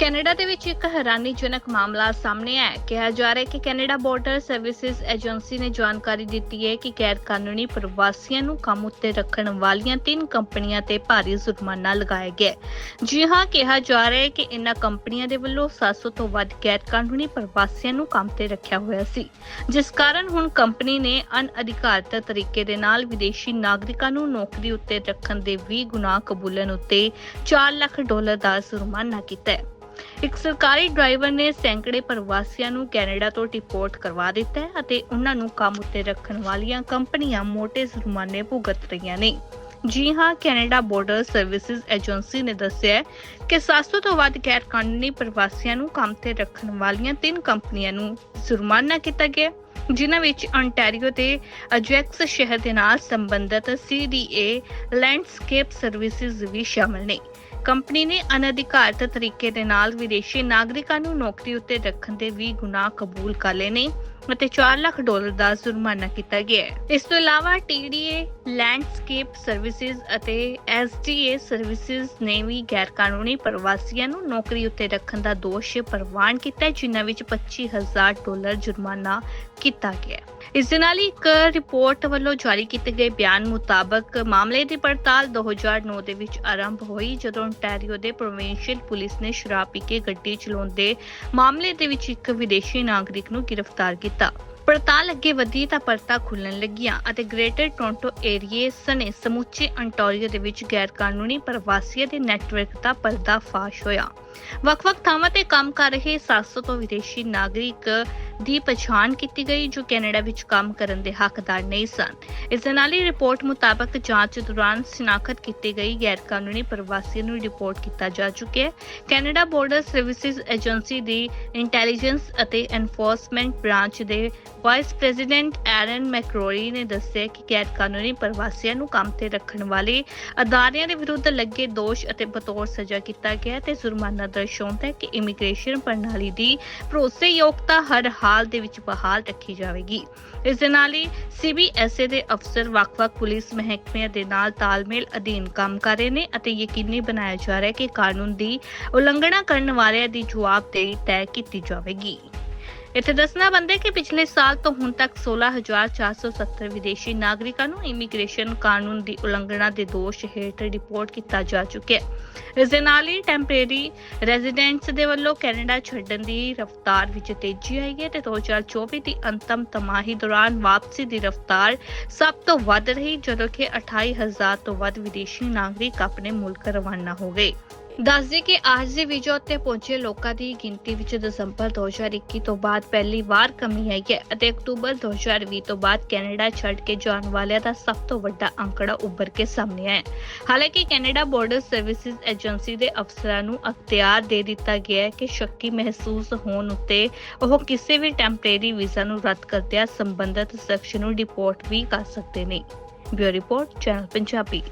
Canada ਦੇ ਵਿੱਚ ਇੱਕ ਹੈਰਾਨੀਜਨਕ ਮਾਮਲਾ ਸਾਹਮਣੇ ਆਇਆ ਹੈ। ਕਿਹਾ ਜਾ ਰਿਹਾ ਹੈ ਕਿ ਕੈਨੇਡਾ ਬਾਰਡਰ ਸਰਵਿਸਿਜ਼ ਏਜੰਸੀ ਨੇ ਜਾਣਕਾਰੀ ਦਿੱਤੀ ਹੈ ਕਿ ਗੈਰ ਕਾਨੂੰਨੀ ਪ੍ਰਵਾਸੀਆਂ ਨੂੰ ਕੰਮ ਉੱਤੇ ਰੱਖਣ ਵਾਲੀਆਂ ਤਿੰਨ ਕੰਪਨੀਆਂ ਤੇ ਭਾਰੀ ਜੁਰਮਾਨਾ ਲਗਾਇਆ ਗਿਆ ਹੈ। ਜੀ ਹਾਂ, ਕਿਹਾ ਜਾ ਰਿਹਾ ਹੈ ਕਿ ਇਨ੍ਹਾਂ ਕੰਪਨੀਆਂ ਦੇ ਵੱਲੋਂ 700 ਤੋਂ ਵੱਧ ਗੈਰ ਕਾਨੂੰਨੀ ਪ੍ਰਵਾਸੀਆਂ ਨੂੰ ਕੰਮ ਤੇ ਰੱਖਿਆ ਹੋਇਆ ਸੀ। ਜਿਸ ਕਾਰਨ ਹੁਣ ਕੰਪਨੀ ਨੇ ਅਨਅਧਿਕਾਰਤ ਤਰੀਕੇ ਦੇ ਨਾਲ ਵਿਦੇਸ਼ੀ ਨਾਗਰਿਕਾਂ ਨੂੰ ਨੌਕਰੀ ਉੱਤੇ ਰੱਖਣ ਦੇ 20 ਗੁਨਾਹ ਕਬੂਲਣ ਉੱਤੇ 4 ਲੱਖ ਡਾਲਰ ਦਾ ਜੁਰਮਾਨਾ ਕੀਤਾ ਹੈ। ਇੱਕ ਸਰਕਾਰੀ ਡਰਾਈਵਰ ਨੇ ਸੈਂਕੜੇ ਪ੍ਰਵਾਸੀਆਂ ਨੂੰ ਕੈਨੇਡਾ ਤੋਂ ਡਿਪੋਰਟ ਕਰਵਾ ਦਿੱਤਾ ਹੈ ਅਤੇ ਉਹਨਾਂ ਨੂੰ ਕੰਮ ਉੱਤੇ ਰੱਖਣ ਵਾਲੀਆਂ ਕੰਪਨੀਆਂ ਮੋਟੇ ਜੁਰਮਾਨੇ ਭੁਗਤ ਰਹੀਆਂ ਨੇ। ਜੀ ਹਾਂ, ਕੈਨੇਡਾ ਬਾਰਡਰ ਸਰਵਿਸਿਜ਼ ਏਜੰਸੀ ਨੇ ਦੱਸਿਆ ਹੈ ਕਿ 700 ਤੋਂ ਵੱਧ ਗੈਰ ਕਾਨੂੰਨੀ ਪ੍ਰਵਾਸੀਆਂ ਨੂੰ ਕੰਮ ਤੇ ਰੱਖਣ ਵਾਲੀਆਂ ਤਿੰਨ ਕੰਪਨੀਆਂ ਨੂੰ ਜੁਰਮਾਨਾ ਕੀਤਾ ਗਿਆ ਜਿਨ੍ਹਾਂ ਵਿੱਚ ਅੰਟੈਰੀਓ ਦੇ ਅਜੈਕਸ ਸ਼ਹਿਰ ਦੇ ਨਾਲ ਸੰਬੰਧਿਤ CDA ਲੈਂਡਸਕੇਪ ਸਰਵਿਸਿਜ਼ ਵੀ ਸ਼ਾਮਲ ਨੇ। ਕੰਪਨੀ ਨੇ ਅਨਧਿਕਾਰਤ ਤਰੀਕੇ ਦੇ ਨਾਲ ਵਿਦੇਸ਼ੀ ਨਾਗਰਿਕਾਂ ਨੂੰ ਨੌਕਰੀ ਉੱਤੇ ਰੱਖਣ ਦੇ ਵੀ ਗੁਨਾਹ ਕਬੂਲ ਕਰ ਲਏ ਨੇ। ਅਤੇ 4 ਲੱਖ ਡਾਲਰ ਦਾ ਜੁਰਮਾਨਾ ਕੀਤਾ ਗਿਆ ਹੈ। ਇਸ ਤੋਂ ਇਲਾਵਾ TDA ਲੈਂਡਸਕੇਪ ਸਰਵਿਸਿਜ਼ ਅਤੇ SDA ਸਰਵਿਸਿਜ਼ ਨੇ ਵੀ ਗੈਰ ਕਾਨੂੰਨੀ ਪ੍ਰਵਾਸੀਆਂ ਨੂੰ ਨੌਕਰੀ ਉੱਤੇ ਰੱਖਣ ਦਾ ਦੋਸ਼ ਪ੍ਰਵਾਨ ਕੀਤਾ ਜਿਨ੍ਹਾਂ ਵਿੱਚ 25000 ਡਾਲਰ ਜੁਰਮਾਨਾ ਕੀਤਾ ਗਿਆ ਇਸ ਦੇ ਨਾਲ ਹੀ ਇੱਕ ਰਿਪੋਰਟ ਵੱਲੋਂ ਜਾਰੀ ਕੀਤੇ ਗਏ ਬਿਆਨ ਮੁਤਾਬਕ ਮਾਮਲੇ ਦੀ ਪੜਤਾਲ 2009 ਦੇ ਵਿੱਚ ਆਰੰਭ ਹੋਈ, ਜਦੋਂ ontario ਦੇ ਪ੍ਰੋਵਿੰਸ਼ੀਅਲ ਪੁਲਿਸ ਨੇ ਸ਼ਰਾਬ ਪੀ ਕੇ ਗੱਡੀ ਚਲਾਉਂਦੇ ਮਾਮਲੇ ਦੇ ਵਿੱਚ ਇੱਕ ਵਿਦੇਸ਼ੀ ਨਾਗਰਿਕ ਨੂੰ ਗ੍ਰਿਫਤਾਰ ਕੀਤਾ ਪੜਤਾਲ ਅੱਗੇ ਵਧੀ ਤਾਂ ਪਰਤਾ ਖੁੱਲਣ ਲੱਗੀਆਂ ਅਤੇ ਗ੍ਰੇਟਰ ਟੋਰਾਂਟੋ ਏਰੀਏ ਸਣੇ ਸਮੁੱਚੇ ਅੰਟੋਰੀਓ ਦੇ ਵਿੱਚ ਗੈਰ ਕਾਨੂੰਨੀ ਪ੍ਰਵਾਸੀਆਂ ਦੇ ਨੈਟਵਰਕ ਦਾ ਪਰਦਾਫਾਸ਼ ਹੋਇਆ। ਵੱਖ-ਵੱਖ ਥਾਵਾਂ ਤੇ ਕੰਮ ਕਰ ਰਹੇ 700 ਤੋਂ ਵਿਦੇਸ਼ੀ ਨਾਗਰਿਕ ਦੀ ਪਛਾਣ ਕੀਤੀ ਗਈ, ਜੋ ਕੈਨੇਡਾ ਵਿੱਚ ਕੰਮ ਕਰਨ ਦੇ ਹੱਕਦਾਰ ਨਹੀਂ ਸਨ। ਇਸ ਦੇ ਨਾਲ ਹੀ ਰਿਪੋਰਟ ਮੁਤਾਬਕ ਜਾਂਚ ਦੌਰਾਨ ਸ਼ਨਾਖਤ ਕੀਤੀ ਗਈ। ਗੈਰ ਕਾਨੂੰਨੀ ਪ੍ਰਵਾਸੀਆਂ ਨੂੰ ਰਿਪੋਰਟ ਕੀਤਾ ਜਾ ਚੁੱਕਿਆ ਹੈ। ਕੈਨੇਡਾ ਬਾਰਡਰ ਸਰਵਿਸਿਜ਼ ਏਜੰਸੀ ਦੀ ਇੰਟੈਲੀਜੈਂਸ ਅਤੇ ਐਨਫੋਰਸਮੈਂਟ ਬ੍ਰਾਂਚ ਦੇ ਵਾਈਸ ਪ੍ਰੈਜ਼ੀਡੈਂਟ ਐਰਨ ਮੈਕਰੋਰੀ ਨੇ ਦੱਸਿਆ ਕਿ ਗੈਰ ਕਾਨੂੰਨੀ ਪ੍ਰਵਾਸੀਆਂ ਨੂੰ ਕੰਮ ਤੇ ਰੱਖਣ ਵਾਲੇ ਅਦਾਰਿਆਂ ਦੇ ਵਿਰੁੱਧ ਲੱਗੇ ਦੋਸ਼ ਅਤੇ ਬਤੌਰ ਸਜ਼ਾ ਕੀਤਾ ਗਿਆ ਹੈ ਤੇ ਜੁਰਮਾਨਾ ਦਰਸਾਉਂਦਾ ਹੈ ਕਿ ਇਮੀਗ੍ਰੇਸ਼ਨ ਪ੍ਰਣਾਲੀ ਦੀ ਭਰੋਸੇਯੋਗਤਾ ਹਰ ਹਾਲ ਦੇ ਵਿੱਚ ਬਹਾਲ ਰੱਖੀ ਜਾਵੇਗੀ। ਇਸ ਦੇ ਨਾਲ ਹੀ ਸੀਬੀਐਸਏ ਦੇ ਅਫਸਰ ਵੱਖ-ਵੱਖ ਪੁਲਿਸ ਮਹਿਕਮਿਆਂ ਦੇ ਨਾਲ ਤਾਲਮੇਲ ਅਧੀਨ ਕੰਮ ਕਰ ਰਹੇ ਨੇ ਅਤੇ ਯਕੀਨੀ ਬਣਾਇਆ ਜਾ ਰਿਹਾ ਹੈ ਕਿ ਕਾਨੂੰਨ ਦੀ ਉਲੰਘਣਾ ਕਰਨ ਵਾਲਿਆਂ ਦੀ ਜਵਾਬਦੇਹੀ ਤੈਅ ਕੀਤੀ ਜਾਵੇਗੀ। ਇੱਥੇ ਦੱਸਣਾ ਬੰਦੇ ਕਿ ਪਿਛਲੇ ਸਾਲ ਤੋਂ ਹੁਣ ਤੱਕ 16470 ਵਿਦੇਸ਼ੀ ਨਾਗਰਿਕਾਂ ਨੂੰ ਇਮੀਗ੍ਰੇਸ਼ਨ ਕਾਨੂੰਨ ਦੀ ਉਲੰਘਣਾ ਦੇ ਦੋਸ਼ ਹੇਠ ਰਿਪੋਰਟ ਕੀਤਾ ਜਾ ਚੁੱਕਿਆ ਹੈ। ਇਸ ਦੇ ਨਾਲ ਹੀ ਟੈਂਪਰੇਰੀ ਰੈਜ਼ੀਡੈਂਟਸ ਦੇ ਵੱਲੋਂ ਕੈਨੇਡਾ ਛੱਡਣ ਦੀ ਰਫ਼ਤਾਰ ਵਿੱਚ ਤੇਜ਼ੀ ਆਈ ਹੈ ਤੇ 2024 ਦੀ ਅੰਤਮ ਤਮਾਹੀ ਦੌਰਾਨ ਵਾਪਸੀ ਦੀ ਰਫ਼ਤਾਰ ਸਭ ਤੋਂ ਵੱਧ ਰਹੀ, ਜਦੋਂ ਕਿ 28000 ਤੋਂ ਵੱਧ ਵਿਦੇਸ਼ੀ ਨਾਗਰਿਕ ਆਪਣੇ ਮੁਲਕ ਰਵਾਨਾ ਹੋ ਗਏ। ਦੱਸਦੇ ਕਿ ਆਰਜ਼ੀ ਵੀਜ਼ਾ ਉੱਤੇ ਪਹੁੰਚੇ ਲੋਕਾਂ ਦੀ ਗਿਣਤੀ ਵਿੱਚ ਦਸੰਬਰ 2021 ਤੋਂ ਬਾਅਦ ਪਹਿਲੀ ਵਾਰ ਕਮੀ ਆਈ ਹੈ ਅਤੇ ਅਕਤੂਬਰ 2020 ਤੋਂ ਬਾਅਦ ਕੈਨੇਡਾ ਛੱਡ ਕੇ ਜਾਣ ਵਾਲਿਆਂ ਦਾ ਸਭ ਤੋਂ ਵੱਡਾ ਅੰਕੜਾ ਉੱਭਰ ਕੇ ਸਾਹਮਣੇ ਆਇਆ ਹੈ। ਹਾਲਾਂਕਿ ਕੈਨੇਡਾ ਬਾਰਡਰ ਸਰਵਿਸਿਜ਼ ਏਜੰਸੀ ਦੇ ਅਫਸਰਾਂ ਨੂੰ ਅਖਤਿਆਰ ਦੇ ਦਿੱਤਾ ਗਿਆ ਹੈ ਕਿ ਸ਼ੱਕੀ ਮਹਿਸੂਸ ਹੋਣ ਉੱਤੇ ਉਹ ਕਿਸੇ ਵੀ ਟੈਂਪਰੇਰੀ ਵੀਜ਼ਾ ਨੂੰ ਰੱਦ ਕਰਦਿਆਂ ਸੰਬੰਧਿਤ ਸ਼ਖਸ ਨੂੰ ਰਿਪੋਰਟ ਵੀ ਕਰ ਸਕਦੇ ਨੇ। Bureau report, channel Punjabi.